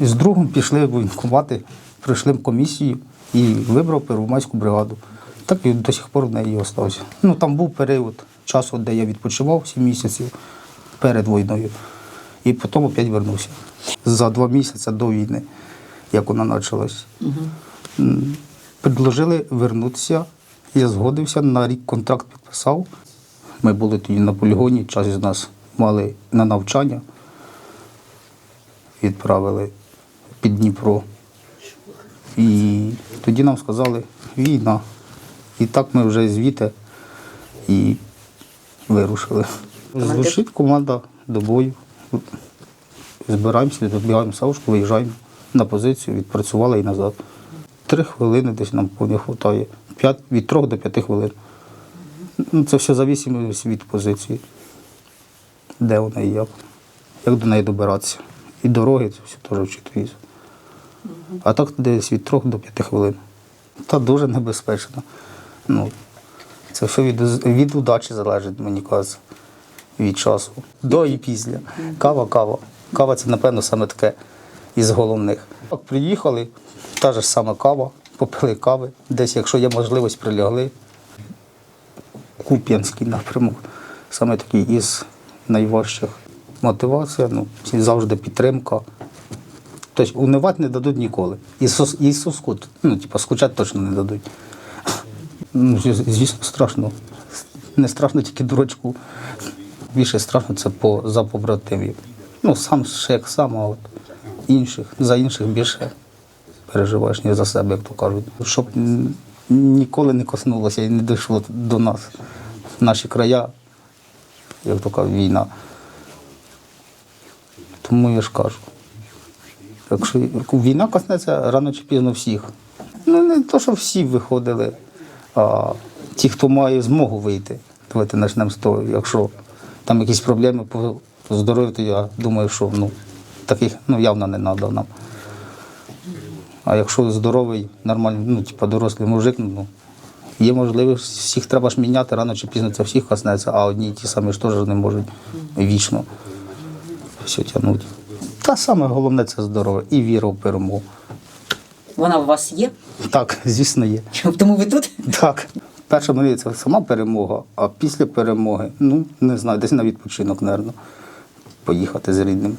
з другом пішли воєнкомати, пройшли комісію і вибрав Первомайську бригаду. Так і до сих пор в неї і остався. Ну там був період часу, де я відпочивав 7 місяців перед війною. І потім опять вернувся. За два місяці до війни, як вона почалась. М, Предложили вернутися. Я згодився, на рік контракт підписав. Ми були тоді на полігоні, час із нас мали на навчання. Відправили під Дніпро. І тоді нам сказали війна. І так ми вже звідти і вирушили. Звучить команда до бою. Збираємося, добігаємо савушку, виїжджаємо на позицію, відпрацювали і назад. Три хвилини десь нам не вистачає. Від трьох до п'яти хвилин. Ну, Це все залежить від позиції. Де вона і як. Як до неї добиратися. І дороги, це все теж вчитується. А так десь від трьох до п'яти хвилин. Та дуже небезпечно. Ну, це все від, від удачі залежить, мені кажеться, від часу. До і після. Кава, кава. Кава це, напевно, саме таке із головних. Так, приїхали, та ж сама кава, попили кави. Десь, якщо є можливість, прилягли. Куп'янський напрямок, саме такий із найважчих. Мотивація, ну, завжди підтримка. Тобто унивати не дадуть ніколи. І, сос, і соску, ну, типу, скучати точно не дадуть. Ну, звісно, страшно. Не страшно тільки дурачку. Більше страшно це по, за побратимів. Ну, сам як сам, а от інших, за інших більше переживаєш, ніж за себе, як то кажуть. Щоб ніколи не коснулося і не дійшло до нас. Наші края, як то кажуть, війна. Тому я ж кажу. Якщо війна коснеться рано чи пізно всіх. Ну, не то, що всі виходили, а ті, хто має змогу вийти. Давайте почнемо з того. Якщо там якісь проблеми по здоров'ю, то я думаю, що ну, таких ну, явно не треба нам. А якщо здоровий, нормальний, ну, типу дорослий мужик, ну, є можливість, всіх треба ж міняти, рано чи пізно це всіх коснеться, а одні ті самі ж теж не можуть вічно все тягнути. Та саме головне це здоров'я і віра в перемогу. Вона у вас є? Так, звісно, є. Тому ви тут? Так. Перша мрія це сама перемога, а після перемоги, ну, не знаю, десь на відпочинок, мабуть, поїхати з рідним.